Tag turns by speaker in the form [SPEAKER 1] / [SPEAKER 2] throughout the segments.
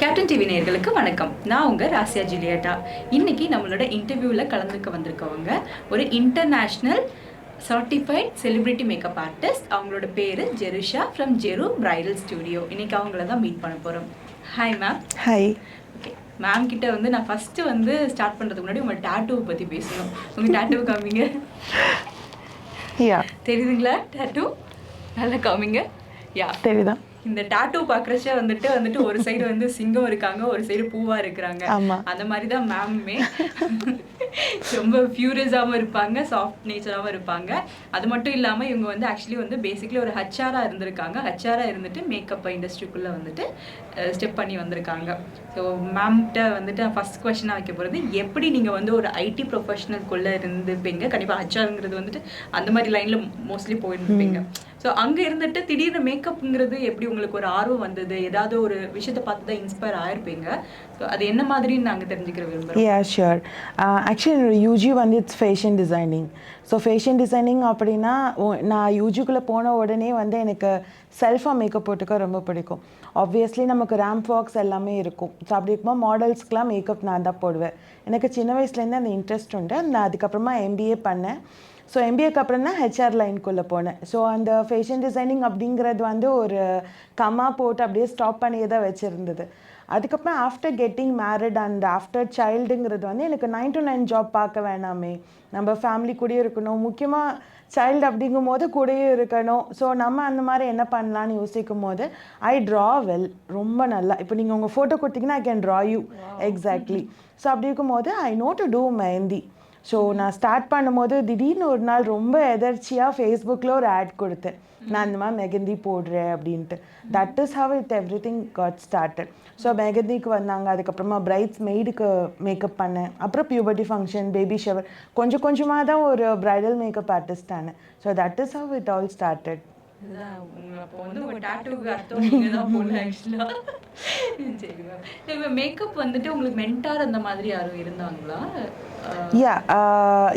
[SPEAKER 1] Captain TV நேயர்களுக்கு வணக்கம். நான் உங்க ராசியா ஜூலியட்டா. இன்னைக்கு நம்மளோட இன்டர்வியூவில் கலந்துக்க வந்திருக்கவங்க ஒரு international certified celebrity makeup artist அவங்களோட பேரு Jerusha from Jeru bridal studio இன்னைக்கு அவங்கள தான் மீட் பண்ண போறோம். Hi ma'am
[SPEAKER 2] hi
[SPEAKER 1] okay ma'am கிட்ட வந்து நான் ஃபர்ஸ்ட் வந்து ஸ்டார்ட் பண்றதுக்கு முன்னாடி உங்க டேட்டூவை பத்தி பேசணும். உங்க டேட்டூ காமிங்க.
[SPEAKER 2] யா
[SPEAKER 1] தெரியுதுங்களா? டேட்டூ நல்லா காமிங்க. யா
[SPEAKER 2] தெரியுதா
[SPEAKER 1] இந்த டாட்டூ பாக்குறச்ச வந்துட்டு வந்துட்டு ஒரு சைடு வந்து சிங்கம் இருக்காங்க ஒரு சைடு பூவா இருக்கிறாங்க. அந்த மாதிரி தான் மேமுமே ரொம்ப ஃபியூரியஸாகவும் இருப்பாங்க சாஃப்ட் நேச்சராகவும் இருப்பாங்க. அது மட்டும் இல்லாமல் இவங்க வந்து ஆக்சுவலி வந்து பேசிக்கலி ஒரு ஹச்ஆராக இருந்திருக்காங்க. ஹச்ஆராக இருந்துட்டு மேக்கப் இண்டஸ்ட்ரிக்குள்ளே வந்துட்டு ஸ்டெப் பண்ணி வந்திருக்காங்க. ஸோ மேம்கிட்ட வந்துட்டு ஃபர்ஸ்ட் கொஸ்டினாக வைக்க போகிறது எப்படி நீங்கள் வந்து ஒரு ஐடி ப்ரொஃபஷனல்குள்ளே இருந்துப்பீங்க? கண்டிப்பாக ஹச்ஆருங்கிறது வந்துட்டு அந்த மாதிரி லைனில் மோஸ்ட்லி போயிருப்பீங்க. ஸோ அங்கே இருந்துட்டு திடீர்னு மேக்கப்ங்கிறது எப்படி உங்களுக்கு ஒரு ஆர்வம் வந்தது? ஏதாவது ஒரு விஷயத்தை பார்த்து தான் இன்ஸ்பயர் ஆயிருப்பீங்க? ஸோ அது என்ன மாதிரின்னு நாங்கள் தெரிஞ்சுக்கிற விரும்புகிறோம்
[SPEAKER 2] யா ஷியோர் ஆக்சுவலி என்னோட யூஜி வந்து it's fashion designing so fashion designing அப்படின்னா நான் யூஜிக்குள்ளே போன உடனே வந்து எனக்கு செல்ஃபாக மேக்கப் போட்டுக்க ரொம்ப பிடிக்கும். ஆப்வியஸ்லி நமக்கு ரேம்ப் வாக்ஸ் எல்லாமே இருக்கும். ஸோ அப்படி இருக்கும்போது மாடல்ஸ்க்குலாம் மேக்கப் நான் தான் போடுவேன். எனக்கு சின்ன வயசுலேருந்து அந்த இன்ட்ரெஸ்ட் உண்டு. நான் அதுக்கப்புறமா எம்பிஏ பண்ணேன். ஸோ எம்பிஏக்கு அப்புறம் தான் ஹெச்ஆர் லைனுக்குள்ளே போனேன். ஸோ அந்த ஃபேஷன் டிசைனிங் அப்படிங்கிறது வந்து ஒரு கம்மா போட்டு அப்படியே ஸ்டாப் பண்ணியே தான் வச்சுருந்தது. அதுக்கப்புறம் after getting married and after சைல்டுங்கிறது வந்து எனக்கு நைன் டு நைன் ஜாப் பார்க்க வேணாமே. நம்ம ஃபேமிலி கூடயே இருக்கணும். முக்கியமாக சைல்டு அப்படிங்கும் போது கூடயே இருக்கணும். ஸோ நம்ம அந்த மாதிரி என்ன பண்ணலான்னு யோசிக்கும் போது ஐ ட்ரா வெல் ரொம்ப நல்லா. இப்போ நீங்கள் உங்கள் ஃபோட்டோ கொடுத்தீங்கன்னா I can draw you exactly so அப்படி இருக்கும்போது I know to do mehndi so நான் ஸ்டார்ட் பண்ணும்போது திடீர்னு ஒரு நாள் ரொம்ப எதர்ச்சியாக ஃபேஸ்புக்கில் ஒரு ஆட் கொடுத்தேன். நான் இந்த மாதிரி மெகந்தி போடுறேன் அப்படின்ட்டு. That is how it everything got started so மெகந்திக்கு வந்தாங்க. அதுக்கப்புறமா பிரைட்ஸ் மெய்டுக்கு மேக்கப் பண்ணேன். அப்புறம் பியூபர்ட்டி ஃபங்க்ஷன் பேபி ஷவர் கொஞ்சம் கொஞ்சமாக தான் ஒரு ப்ரைடல் மேக்கப் ஆர்டிஸ்ட் ஆனேன். So that is how it all started
[SPEAKER 1] இதுதான் உங்க- அப்போ வந்து உங்க டாட்டூக்கு அர்த்தம் நீங்க தான் போடல ஆக்சுவலா சரி மேம் இப்போ மேக்கப் வந்துட்டு உங்களுக்கு மென்டார் அந்த மாதிரி யாரும் இருந்தாங்களா? அஹ்,
[SPEAKER 2] யா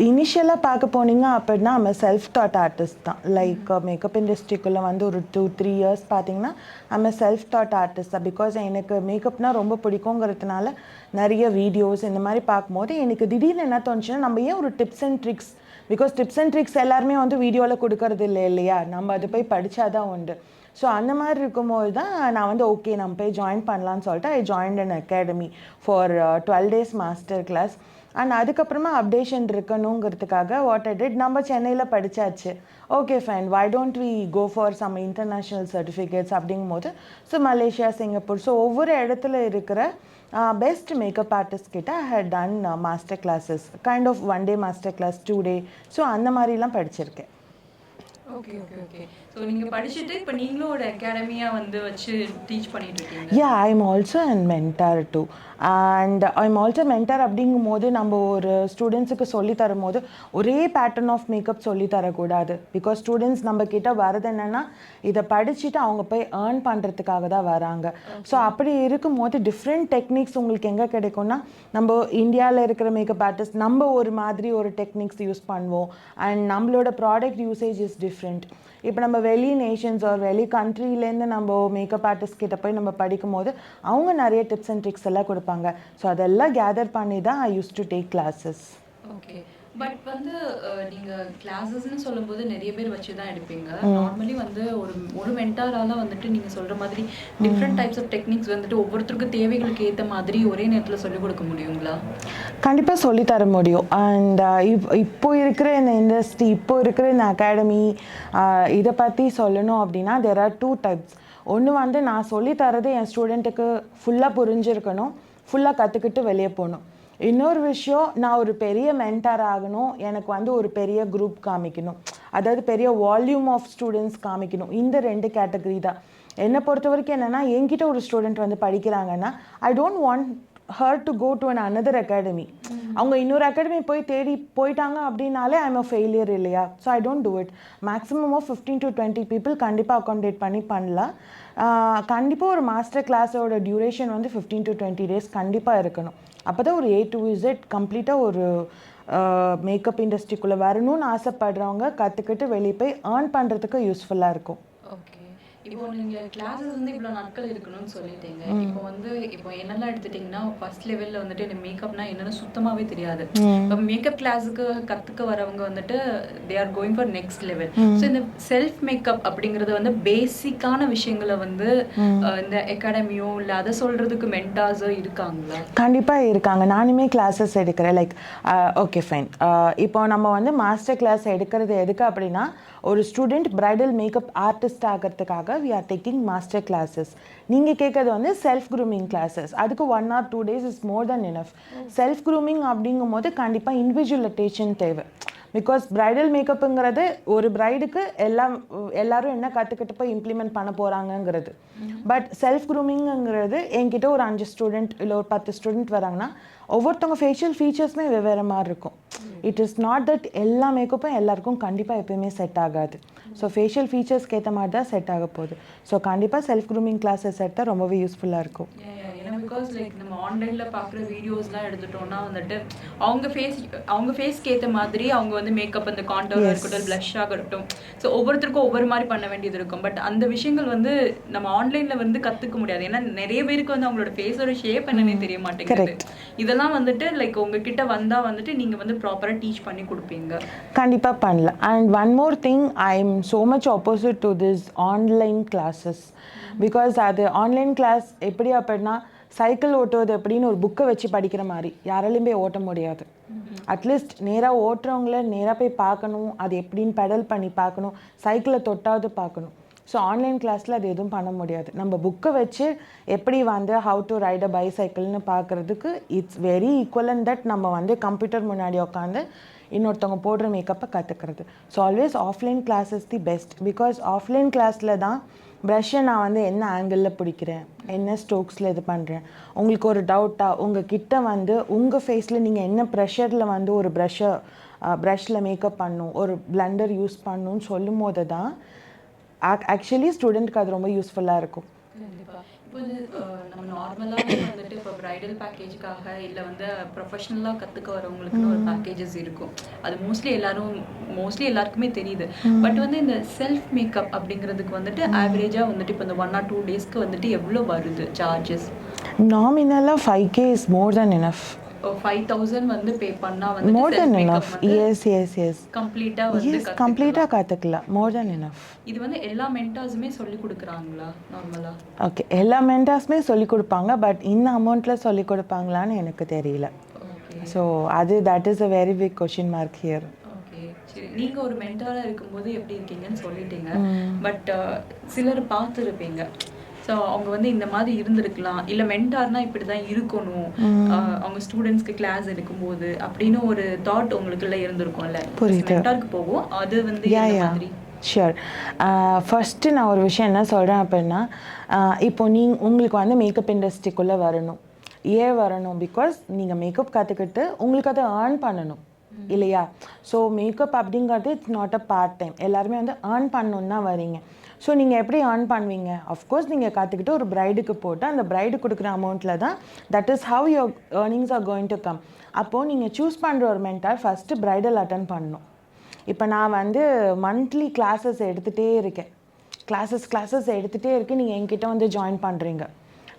[SPEAKER 2] இனிஷியலாக பார்க்க போனீங்க அப்படின்னா நம்ம செல்ஃப் தாட் ஆர்டிஸ்ட் தான் லைக் மேக்கப் இண்டஸ்ட்ரிக்குள்ளே வந்து ஒரு டூ த்ரீ இயர்ஸ் பார்த்தீங்கன்னா நம்ம செல்ஃப் தாட் ஆர்டிஸ்ட் தான் பிகாஸ் எனக்கு மேக்கப்னா ரொம்ப பிடிக்குங்கிறதுனால நிறைய வீடியோஸ் இந்த மாதிரி பார்க்கும்போது எனக்கு திடீர்னு என்ன தோணுச்சுன்னா நம்ம ஏன் ஒரு tips and tricks because tips and tricks எல்லாருமே வந்து வீடியோவில் கொடுக்கறது இல்லை இல்லையா? நம்ம அது போய் படித்தா தான் உண்டு. ஸோ அந்த மாதிரி இருக்கும்போது தான் நான் வந்து ஓகே நம்ம போய் ஜாயின் பண்ணலான்னு சொல்லிட்டு I join an academy for twelve days master class and அதுக்கப்புறமா அப்டேஷன் இருக்கணுங்கிறதுக்காக வாட் ஐ டிட் நம்ம சென்னையில் படித்தாச்சு okay fine why don't we go for some international certificates அப்படிங்கும்போது ஸோ மலேசியா சிங்கப்பூர் ஸோ ஒவ்வொரு இடத்துல இருக்கிற பெஸ்ட் மேக்கப் ஆர்டிஸ்ட் கிட்ட I had done master classes kind of one day master class two day so அந்த மாதிரிலாம் படிச்சிருக்கேன்.
[SPEAKER 1] Okay okay okay so படிச்சுட்டு இப்போ நீங்களும் ஒரு அகாடமியா வந்து வச்சு டீச் பண்ணிட்டு இருக்கீங்க.
[SPEAKER 2] Yeah I'm also and mentor too and I'm also mentor அப்படிங்கும் போது நம்ம ஒரு ஸ்டூடெண்ட்ஸுக்கு சொல்லி தரும்போது ஒரே பேட்டர்ன் ஆஃப் மேக்கப் சொல்லி தரக்கூடாது. பிகாஸ் ஸ்டூடெண்ட்ஸ் நம்ம கிட்ட வரது என்னன்னா இதை படிச்சுட்டு அவங்க போய் ஏர்ன் பண்ணுறதுக்காக தான் வராங்க. ஸோ அப்படி இருக்கும்போது டிஃப்ரெண்ட் டெக்னிக்ஸ் உங்களுக்கு எங்கே கிடைக்கும்னா நம்ம இந்தியாவில் இருக்கிற மேக்கப் ஆர்டிஸ்ட் நம்ம ஒரு மாதிரி ஒரு டெக்னிக்ஸ் யூஸ் பண்ணுவோம். அண்ட் நம்மளோட ப்ராடக்ட் யூசேஜ் இஸ் டிஃப்ரெண்ட் இப்போ நம்ம வெளி நேஷன்ஸ் ஆர் வெளி கண்ட்ரிலேருந்து நம்ம மேக்கப் ஆர்டிஸ்ட் கிட்ட போய் நம்ம படிக்கும் போது அவங்க நிறைய டிப்ஸ் அண்ட் ட்ரிக்ஸ் எல்லாம் கொடுப்பாங்க. ஸோ அதெல்லாம் கேதர் பண்ணி தான் I use to take classes
[SPEAKER 1] okay but வந்து நீங்க கிளாஸஸ்னு சொல்லும்போது நிறைய பேர் வச்சு தான் எடுப்பீங்க நார்மலி வந்து ஒரு ஒரு மென்டாரால வந்துட்டு நீங்க சொல்ற மாதிரி டிஃப்ரெண்ட் டைப்ஸ் ஆஃப் டெக்னிக்ஸ் வந்துட்டு ஒவ்வொருத்தருக்கும் தேவைகளுக்கு ஏத்த மாதிரி ஒரே நேரத்துல சொல்லிக் கொடுக்க முடியுங்களா?
[SPEAKER 2] கண்டிப்பாக சொல்லி தர முடியும். அண்ட் இப் இப்போ இருக்கிற இந்த இண்டஸ்ட்ரி இப்போ இருக்கிற இந்த அகாடமி இதை பற்றி சொல்லணும் அப்படின்னா தெர் ஆர் டூ டைப்ஸ் ஒன்று வந்து நான் சொல்லி தரது என் ஸ்டூடெண்ட்டுக்கு ஃபுல்லாக புரிஞ்சிருக்கணும். ஃபுல்லாக கற்றுக்கிட்டு வெளியே போகணும் இன்னொரு விஷயம் நான் ஒரு பெரிய மென்டார் ஆகணும். எனக்கு வந்து ஒரு பெரிய குரூப் காமிக்கணும். அதாவது பெரிய வால்யூம் ஆஃப் ஸ்டூடெண்ட்ஸ் காமிக்கணும். இந்த ரெண்டு கேட்டகரி தான். என்னை பொறுத்த வரைக்கும் என்னென்னா என்கிட்ட ஒரு ஸ்டூடெண்ட் வந்து படிக்கிறாங்கன்னா I don't want her to go to an another academy அவங்க இன்னொரு அகாடமி போய் தேடி போயிட்டாங்க அப்படின்னாலே ஐம் அ ஃபெயிலியர் இல்லையா? So I don't do it maximum of fifteen to twenty people கண்டிப்பாக அக்காமடேட் பண்ணி பண்ணலாம். கண்டிப்பாக ஒரு மாஸ்டர் கிளாஸோட டியூரேஷன் வந்து ஃபிஃப்டீன் டு டுவெண்ட்டி டேஸ் கண்டிப்பாக இருக்கணும். அப்போ தான் ஒரு ஏ டு இசட் கம்ப்ளீட்டாக ஒரு மேக்கப் இண்டஸ்ட்ரிக்குள்ளே வரணும்னு ஆசைப்படுறவங்க கற்றுக்கிட்டு வெளியே போய் ஏர்ன் பண்ணுறதுக்கு யூஸ்ஃபுல்லாக இருக்கும்.
[SPEAKER 1] ஓகே இப்போ நீங்க கிளாஸஸ் வந்து இவ்வளவு நாட்கள் இருக்கணும்னு சொல்லிட்டீங்க. இப்போ வந்து இப்போ என்னெல்லாம் எடுத்துட்டீங்கன்னா ஃபர்ஸ்ட் லெவல்ல வந்துட்டு எனக்கு மேக்கப்னா என்னன்னு சுத்தமாவே தெரியாது. இப்போ மேக்கப் கிளாஸுக்கு கத்துக்க வரவங்க வந்துட்டு they are going for next level so இந்த செல்ஃப் மேக்கப் அப்படிங்கிறது வந்து பேசிக்கான விஷயங்களை வந்து இந்த அகாடமியோ இல்ல அதை சொல்றதுக்கு மென்டாஸோ இருக்காங்களா?
[SPEAKER 2] கண்டிப்பாக இருக்காங்க. நானுமே கிளாஸஸ் எடுக்கிறேன். லைக் ஓகே ஃபைன் இப்போ நம்ம வந்து மாஸ்டர் கிளாஸ் எடுக்கிறது எதுக்கு அப்படின்னா ஒரு ஸ்டூடெண்ட் பிரைடல் மேக்கப் ஆர்டிஸ்ட் ஆகிறதுக்காக we are taking master classes நீங்கள் கேட்குறது வந்து செல்ஃப் க்ரூமிங் கிளாஸஸ் அதுக்கு one or two days is more than enough self grooming அப்படிங்கும் போது கண்டிப்பாக இண்டிவிஜுவல் அட்டேஷன் தேவை. பிகாஸ் பிரைடல் மேக்கப்புங்கிறது ஒரு பிரைடுக்கு எல்லாம் எல்லாரும் என்ன கற்றுக்கிட்டு போய் இம்ப்ளிமெண்ட் பண்ண போகிறாங்கங்கிறது பட் செல்ஃப் க்ரூமிங்கிறது என்கிட்ட ஒரு அஞ்சு ஸ்டூடெண்ட் இல்லை ஒரு பத்து ஸ்டூடெண்ட் வராங்கன்னா ஒவ்வொருத்தவங்க ஃபேஷியல் ஃபீச்சர்ஸுமே வெவ்வேறு மாதிரி இருக்கும். இட் இஸ் நாட் தட் எல்லா மேக்கப்பும் எல்லாருக்கும் கண்டிப்பாக எப்பயுமே செட் ஆகாது. ஸோ ஃபேஷியல் ஃபீச்சர்ஸ்க்கு ஏற்ற மாதிரி தான் செட் ஆக போகுது. ஸோ கண்டிப்பாக செல்ஃப் க்ரூமிங் கிளாஸஸ் எடுத்தால் ரொம்பவே யூஸ்ஃபுல்லாக இருக்கும்.
[SPEAKER 1] ஏன்னா பிகாஸ் லைக் நம்ம ஆன்லைன்ல பாக்குற வீடியோஸ்லாம் எடுத்துட்டோம்னா வந்துட்டு அவங்க ஃபேஸ் அவங்க ஃபேஸ்க்கு ஏத்த மாதிரி அவங்க வந்து மேக்கப் அந்த கான்டோர் இருக்கட்டும் blush ஆகட்டும் ஸோ ஒவ்வொருத்தருக்கும் ஒவ்வொரு மாதிரி பண்ண வேண்டியது இருக்கும். பட் அந்த விஷயங்கள் வந்து நம்ம ஆன்லைன்ல வந்து கத்துக்க முடியாது. ஏன்னா நிறைய பேருக்கு வந்து அவங்களோட ஃபேஸோட ஷேப் என்னன்னே தெரிய மாட்டேங்குது. இதெல்லாம் வந்துட்டு லைக் உங்ககிட்ட வந்தா வந்துட்டு நீங்க வந்து ப்ராப்பரா டீச் பண்ணி கொடுப்பீங்க.
[SPEAKER 2] கண்டிப்பாக பண்ணலாம். And one more thing I am so much opposite to this online classes because அது ஆன்லைன் கிளாஸ் எப்படி அப்படின்னா சைக்கிள் ஓட்டுவது எப்படின்னு ஒரு புக்கை வச்சு படிக்கிற மாதிரி. யாராலையுமே ஓட்ட முடியாது. அட்லீஸ்ட் நேராக ஓட்டுறவங்கள நேராக போய் பார்க்கணும். அது எப்படின்னு பெடல் பண்ணி பார்க்கணும். சைக்கிளை தொட்டாவது பார்க்கணும். ஸோ ஆன்லைன் கிளாஸில் அது எதுவும் பண்ண முடியாது. நம்ம புக்கை வச்சு எப்படி வந்து ஹவு டு ரைட் அ பைசைக்கிள்னு பார்க்குறதுக்கு இட்ஸ் வெரி ஈக்குவல் தட் நம்ம வந்து கம்ப்யூட்டர் முன்னாடி உட்காந்து இன்னொருத்தவங்க போடுற மேக்கப்பை கற்றுக்கிறது so always offline class is the best because offline கிளாஸில் தான் ப்ரஷ்ஷை நான் வந்து என்ன ஆங்கிளில் பிடிக்கிறேன்? என்ன ஸ்ட்ரோக்ஸில் இது பண்ணுறேன் உங்களுக்கு ஒரு டவுட்டாக உங்கள் கிட்ட வந்து உங்கள் ஃபேஸில் நீங்கள் என்ன ப்ரெஷரில் வந்து ஒரு ப்ரஷ்ஷை ப்ரஷில் மேக்கப் பண்ணும் ஒரு பிளண்டர் யூஸ் பண்ணணும்னு சொல்லும் போது தான் ஆக்சுவலி ஸ்டூடெண்ட்க்கு அது ரொம்ப யூஸ்ஃபுல்லாக இருக்கும்.
[SPEAKER 1] இப்போ நம்ம நார்மலாக வந்துட்டு இப்போ பிரைடல் பேக்கேஜுக்காக இல்லை வந்து ப்ரொஃபஷனலாக கற்றுக்க வரவங்களுக்குன்னு ஒரு பேக்கேஜஸ் இருக்கும். அது மோஸ்ட்லி எல்லாரும் மோஸ்ட்லி எல்லாருக்குமே தெரியுது. பட் வந்து இந்த செல்ஃப் மேக்கப் அப்படிங்கிறதுக்கு வந்துட்டு ஆவரேஜாக வந்துட்டு இப்போ இந்த ஒன் ஆர் டூ டேஸ்க்கு வந்துட்டு எவ்வளோ வருது charges
[SPEAKER 2] நாமினலாக five K is more than enough
[SPEAKER 1] five thousand வந்து பே பண்ணா வந்து
[SPEAKER 2] more than enough yes yes yes
[SPEAKER 1] கம்ப்ளீட்டா வந்து
[SPEAKER 2] எஸ் கம்ப்ளீட்டாக கற்றுக்கலாம் மோர் தென் எனஃப்
[SPEAKER 1] இது வந்து எல்லா மென்டாஸுமே சொல்லி கொடுக்குறாங்களா
[SPEAKER 2] ஓகே எல்லா மென்டாஸுமே சொல்லி கொடுப்பாங்க பட் இந்த அமௌண்ட்டில் சொல்லி கொடுப்பாங்களான்னு எனக்கு தெரியல. ஸோ அது that is a very big question mark here
[SPEAKER 1] நீங்க ஒரு மென்டாரா இருக்கும்போது எப்படி இருக்கீங்கன்னு சொல்லிட்டீங்க. பட் சிலர் பார்த்துருப்பீங்க. ஸோ அவங்க வந்து இந்த மாதிரி இருந்திருக்கலாம். இல்ல மென்டார்னா இப்படிதான் இருக்கணும். அஹ், அவங்க ஸ்டூடெண்ட்ஸ்க்கு கிளாஸ் எடுக்கும்போது அப்படின்னு ஒரு தாட் உங்களுக்குள்ள இருந்திருக்கும்ல. மென்டாருக்கு போகும் அது வந்து
[SPEAKER 2] யா
[SPEAKER 1] மாதிரி.
[SPEAKER 2] ஷியோர் ஃபஸ்ட்டு நான் ஒரு விஷயம் என்ன சொல்கிறேன் அப்படின்னா இப்போ நீ உங்களுக்கு வந்து மேக்கப் இண்டஸ்ட்ரிக்குள்ளே வரணும். ஏன் வரணும்? பிகாஸ் நீங்கள் மேக்கப் கற்றுக்கிட்டு உங்களுக்கு அதை ஏர்ன் பண்ணணும். இல்லையா? ஸோ மேக்கப் அப்படிங்கிறது it's not a part time எல்லாருமே வந்து ஏர்ன் பண்ணணுன்னு தான் வரீங்க ஸோ நீங்கள் எப்படி ஏர்ன் பண்ணுவீங்க? அஃப்கோர்ஸ் நீங்கள் கற்றுக்கிட்டு ஒரு ப்ரைடுக்கு போட்டு அந்த ப்ரைடு கொடுக்குற அமௌண்ட்டில் தான் that is how your earnings are going to come அப்போது நீங்கள் சூஸ் பண்ணுற ஒரு மென்டார் ஃபஸ்ட்டு ப்ரைடல் அட்டன் பண்ணணும். இப்போ நான் வந்து மந்த்லி கிளாஸஸ் எடுத்துகிட்டே இருக்கேன். கிளாஸஸ் கிளாஸஸ் எடுத்துகிட்டே இருக்கேன் நீங்கள் என்கிட்ட வந்து ஜாயின் பண்ணுறீங்க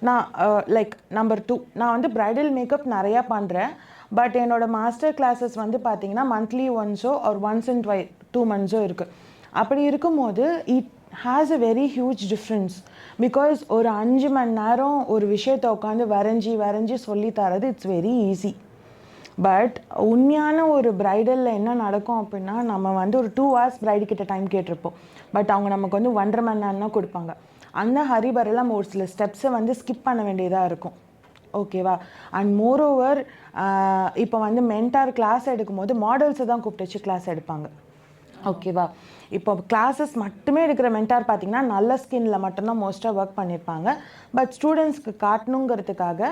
[SPEAKER 2] நான் லைக் நம்பர் டூ நான் வந்து ப்ரைடல் மேக்கப் நிறையா பண்ணுறேன் பட் என்னோட மாஸ்டர் கிளாஸஸ் வந்து பார்த்தீங்கன்னா மந்த்லி ஒன்ஸோ ஒரு ஒன்ஸ் அண்ட் டூ மந்த்ஸோ இருக்குது அப்படி இருக்கும்போது it has a very huge difference because ஒரு அஞ்சு மணி நேரம் ஒரு விஷயத்தை உட்காந்து வரைஞ்சி வரைஞ்சி சொல்லி தரது இட்ஸ் வெரி ஈஸி பட் உண்மையான ஒரு பிரைடலில் என்ன நடக்கும் அப்படின்னா நம்ம வந்து ஒரு டூ ஹவர்ஸ் பிரைடு டைம் கேட்டிருப்போம். பட் அவங்க நமக்கு வந்து ஒன்றரை மணி நேரம் தான் கொடுப்பாங்க. அந்த ஹரிபரில் நம்ம ஒரு சில ஸ்டெப்ஸை வந்து ஸ்கிப் பண்ண வேண்டியதாக இருக்கும். ஓகேவா அண்ட் மோர் ஓவர் இப்போ வந்து மென்டார் கிளாஸ் எடுக்கும்போது மாடல்ஸை தான் கூப்பிட்டு வச்சு கிளாஸ் எடுப்பாங்க. ஓகேவா இப்போ கிளாஸஸ் மட்டுமே இருக்கிற மென்டார் பார்த்தீங்கன்னா நல்ல ஸ்கின்ல மட்டும்தான் மோஸ்ட்டாக ஒர்க் பண்ணியிருப்பாங்க பட் ஸ்டூடெண்ட்ஸ்க்கு காட்டணுங்கிறதுக்காக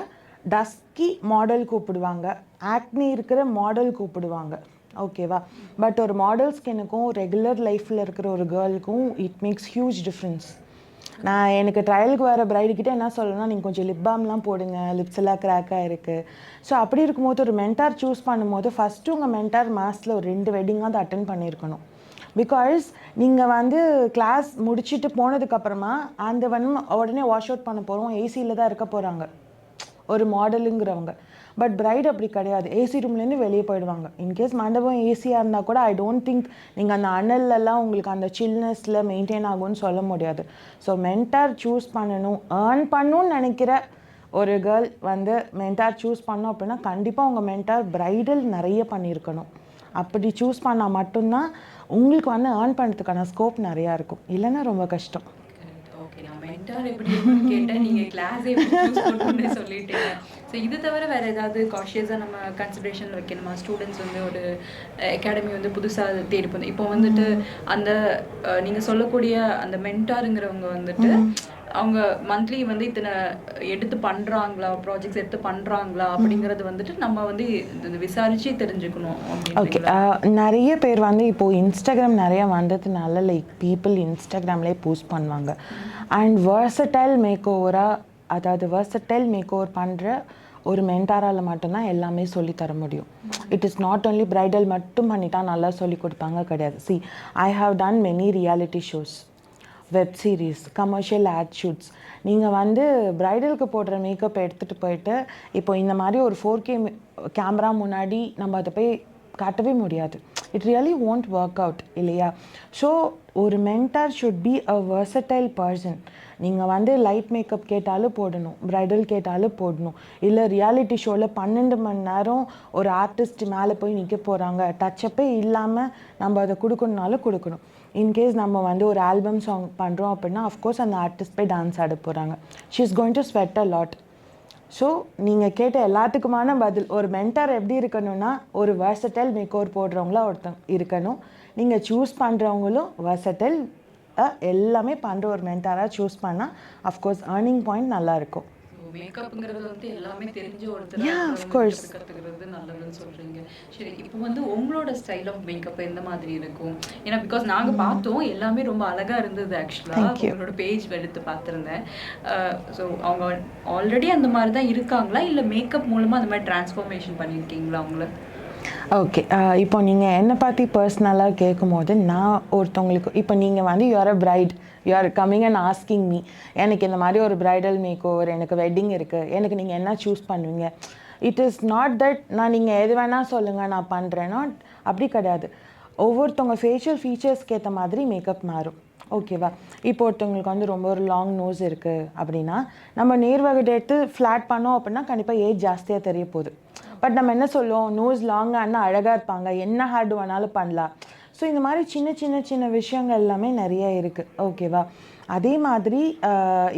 [SPEAKER 2] டஸ்கி மாடல் கூப்பிடுவாங்க. ஆக்னி இருக்கிற மாடல் கூப்பிடுவாங்க. ஓகேவா பட் ஒரு மாடல் ஸ்கின்னுக்கும் ரெகுலர் லைஃப்பில் இருக்கிற ஒரு கேர்ளுக்கும் இட் மேக்ஸ் ஹியூஜ் டிஃப்ரென்ஸ் நான் எனக்கு ட்ரையலுக்கு வர பிரைடுக்கிட்ட என்ன சொல்லணும்னா நீங்கள் கொஞ்சம் லிப் பாம்லாம் போடுங்க. லிப்ஸ் எல்லாம் கிராக்காக இருக்குது ஸோ அப்படி இருக்கும்போது ஒரு மென்டார் சூஸ் பண்ணும்போது ஃபஸ்ட்டு உங்கள் மென்டார் மாதத்தில் ஒரு ரெண்டு வெட்டிங்காக அதை அட்டன் பண்ணியிருக்கணும். பிகாஸ் நீங்கள் வந்து கிளாஸ் முடிச்சுட்டு போனதுக்கப்புறமா அந்த வந்து உடனே வாஷ் அவுட் பண்ண போகிறோம் ஏசியில் தான் இருக்க போகிறாங்க ஒரு மாடலுங்கிறவங்க பட் பிரைட் அப்படி கிடையாது. ஏசி ரூம்லேருந்து வெளியே போயிடுவாங்க. இன்கேஸ் மண்டபம் ஏசியாக இருந்தால் கூட ஐ டோன்ட் திங்க் நீங்கள் அந்த அனல்லலாம் உங்களுக்கு அந்த சில்னஸில் மெயின்டைன் ஆகும்னு சொல்ல முடியாது. ஸோ மென்டார் சூஸ் பண்ணணும். ஏர்ன் பண்ணணும்னு நினைக்கிற ஒரு கேர்ள் வந்து மென்டார் சூஸ் பண்ணோம் அப்படின்னா கண்டிப்பாக உங்கள் மென்டார் பிரைடல் நிறைய பண்ணியிருக்கணும். அப்படி சூஸ் பண்ணால் மட்டும்தான் உங்களுக்கு வந்து ஏர்ன் பண்ணுறதுக்கான ஸ்கோப் நிறையா இருக்கும். இல்லைன்னா ரொம்ப கஷ்டம்.
[SPEAKER 1] ஸோ இது தவிர வேற ஏதாவது காஷியஸாக நம்ம கன்சிடரேஷனில் வைக்கணுமா? ஸ்டூடெண்ட்ஸ் வந்து ஒரு அகாடமி வந்து புதுசாக தேடி இப்போ வந்துட்டு அந்த நீங்க சொல்லக்கூடிய அந்த மென்டாருங்கிறவங்க வந்துட்டு அவங்க மந்த்லி வந்து இத்தனை எடுத்து பண்றாங்களா ப்ராஜெக்ட்ஸ் எடுத்து பண்றாங்களா அப்படிங்கறது வந்துட்டு நம்ம வந்து விசாரிச்சு தெரிஞ்சுக்கணும்
[SPEAKER 2] ஓகே நிறைய பேர் வந்து இப்போது இன்ஸ்டாகிராம் நிறைய வந்ததுனால லைக் பீப்புள் இன்ஸ்டாகிராம்லேயே போஸ்ட் பண்ணுவாங்க. அண்ட் versatile மேக் ஓவராக அதாவது versatile மேக் ஓவர் பண்ணுற ஒரு மென்டாரால் மட்டும்தான் எல்லாமே சொல்லி தர முடியும். It is not only bridal மட்டும் பண்ணிட்டா நல்லா சொல்லி கொடுப்பாங்க கிடையாது. See I have done many reality shows web series commercial ad shoots நீங்கள் வந்து ப்ரைடலுக்கு போடுற மேக்கப் எடுத்துகிட்டு போயிட்டு இப்போ இந்த மாதிரி ஒரு ஃபோர் கே கேமரா முன்னாடி நம்ம அதை போய் காட்டவே முடியாது. It really won't work out இல்லையா? ஸோ ஒரு mentor should be a versatile person நீங்கள் வந்து லைட் மேக்கப் கேட்டாலும் போடணும் ப்ரைடல் கேட்டாலும் போடணும். இல்லை ரியாலிட்டி ஷோவில் பன்னெண்டு மணி நேரம் ஒரு ஆர்டிஸ்ட் மேலே போய் நிற்க போகிறாங்க டச்சப்பே இல்லாமல் நம்ம அதை கொடுக்கணுனாலும் கொடுக்கணும். இன்கேஸ் நம்ம வந்து ஒரு ஆல்பம் சாங் பண்ணுறோம் அப்படின்னா அஃப்கோர்ஸ் அந்த ஆர்டிஸ்ட் போய் டான்ஸ் ஆட போகிறாங்க she is going to sweat a lot so நீங்கள் கேட்ட எல்லாத்துக்குமான பதில் ஒரு மென்டர் எப்படி இருக்கணும்னா ஒரு வர்சட்டல் மேக்கோர் போடுறவங்களா ஒருத்தன் இருக்கணும். நீங்கள் சூஸ் பண்ணுறவங்களும் வர்சட்டல் எல்லாமே பண்ணுற ஒரு மென்டாராக சூஸ் பண்ணால் அஃப்கோர்ஸ் ஏர்னிங் பாயிண்ட் நல்லாயிருக்கும்
[SPEAKER 1] மேக்கப்ங்கிறது வந்து எல்லாமே தெரிஞ்ச ஒருத்தர்
[SPEAKER 2] Yeah, of course.
[SPEAKER 1] கத்துக்கிறது நல்லதுன்னு சொல்றீங்க. சரி இப்போ வந்து உங்களோட ஸ்டைல் ஆஃப் மேக்கப் எந்த மாதிரி இருக்கும்? ஏன்னா பிகாஸ் நாங்க பார்த்தோம் எல்லாமே ரொம்ப அழகா இருந்தது ஆக்சுவலா. உங்களோட பேஜ் எடுத்து பார்த்துருந்தேன். ஸோ அவங்க ஆல்ரெடி அந்த மாதிரி தான் இருக்காங்களா? இல்ல மேக்கப் மூலமா அந்த மாதிரி டிரான்ஸ்ஃபர்மேஷன் பண்ணியிருக்கீங்களா அவங்கள
[SPEAKER 2] ஓகே uh, இப்போ நீங்கள் என்னை பற்றி பர்சனலாக கேட்கும்போது நான் ஒருத்தவங்களுக்கு இப்போ நீங்கள் வந்து you're a bride you're coming and asking me எனக்கு இந்த மாதிரி ஒரு பிரைடல் மேக் ஓவர் எனக்கு வெட்டிங் இருக்குது எனக்கு நீங்கள் என்ன சூஸ் பண்ணுவீங்க? இட் இஸ் நாட் தட் நான் நீங்கள் எது வேணால் சொல்லுங்கள் நான் பண்ணுறேன் நாட் அப்படி கிடையாது. ஒவ்வொருத்தவங்க ஃபேஷியல் ஃபீச்சர்ஸ்க்கு ஏற்ற மாதிரி மேக்கப் மாறும். ஓகேவா இப்போ ஒருத்தவங்களுக்கு வந்து ரொம்ப ஒரு லாங் நோஸ் இருக்குது அப்படின்னா நம்ம நேர்வகை எடுத்து ஃப்ளாட் பண்ணோம் அப்படின்னா கண்டிப்பாக ஏஜ் ஜாஸ்தியாக தெரிய போகுது. பட் நம்ம என்ன சொல்லுவோம்? நோஸ் லாங்காக அழகாக இருப்பாங்க. என்ன ஹேர்டு வேணாலும் பண்ணலாம். ஸோ இந்த மாதிரி சின்ன சின்ன சின்ன விஷயங்கள் எல்லாமே நிறைய இருக்குது ஓகேவா அதே மாதிரி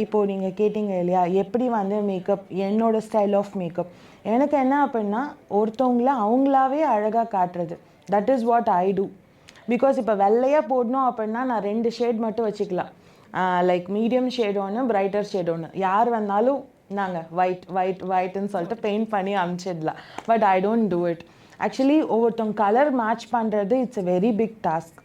[SPEAKER 2] இப்போது நீங்கள் கேட்டிங்க இல்லையா? எப்படி வந்து மேக்கப் என்னோட ஸ்டைல் ஆஃப் மேக்கப் எனக்கு என்ன அப்படின்னா ஒருத்தவங்கள அவங்களாவே அழகாக காட்டுறது. That is what I do because இப்போ வெள்ளையாக போடணும் அப்படின்னா நான் ரெண்டு ஷேட் மட்டும் வச்சுக்கலாம். லைக் மீடியம் ஷேட் ஒன்று பிரைட்டர் ஷேட் ஒன்று யார் வந்தாலும் நாங்கள் ஒயிட் ஒயிட் ஒயிட்னு சொல்லிட்டு பெயிண்ட் பண்ணி அமுச்சிடலாம் but I don't do it actually ஒவ்வொருத்தவங்க கலர் மேட்ச் பண்ணுறது it's a very big task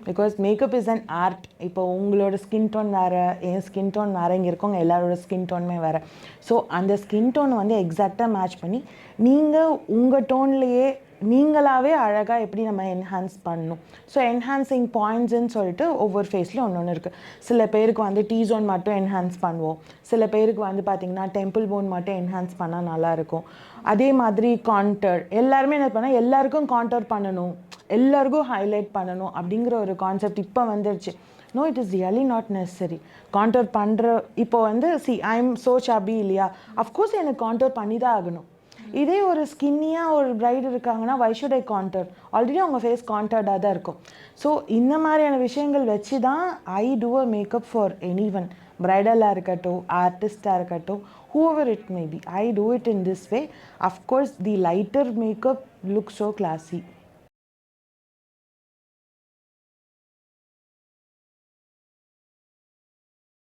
[SPEAKER 2] because makeup is and art இப்போ உங்களோட ஸ்கின் டோன் வேறு என் ஸ்கின் டோன் வேறு இங்கே இருக்கவங்க எல்லாரோட ஸ்கின் டோனுமே வேறு. ஸோ அந்த ஸ்கின் டோன் வந்து எக்ஸாக்டாக மேட்ச் பண்ணி நீங்கள் உங்கள் டோன்லேயே நீங்களாகவே அழகாக எப்படி நம்ம என்ஹான்ஸ் பண்ணணும்? ஸோ என்ஹான்சிங் பாயிண்ட்ஸ்ன்னு சொல்லிட்டு ஒவ்வொரு ஃபேஸ்லையும் ஒன்று ஒன்று இருக்குது சில பேருக்கு வந்து டீ ஜோன் மட்டும் என்ஹான்ஸ் பண்ணுவோம். சில பேருக்கு வந்து பார்த்திங்கன்னா டெம்பிள் போன் மட்டும் என்ஹான்ஸ் பண்ணால் நல்லாயிருக்கும் அதே மாதிரி கான்டர் எல்லாருமே என்ன பண்ணால் எல்லாருக்கும் கான்டர் பண்ணணும். எல்லாருக்கும் ஹைலைட் பண்ணணும் அப்படிங்கிற ஒரு கான்செப்ட் இப்போ வந்துருச்சு. No it is really not necessary contour பண்ணுற இப்போ வந்து சி ஐ எம் சோ சாபி இல்லையா? அஃப்கோர்ஸ் எனக்கு கான்டர் பண்ணி தான் ஆகணும். இதே ஒரு ஸ்கின்னியாக ஒரு பிரைடு இருக்காங்கன்னா why should I contour already அவங்க ஃபேஸ் கான்டர்டாக தான் இருக்கும். ஸோ இந்த மாதிரியான விஷயங்கள் வச்சு தான் I do a makeup for any one பிரைடலாக இருக்கட்டும் ஆர்டிஸ்டாக இருக்கட்டும் whoever it may be I do it in this way of course the lighter makeup look so classy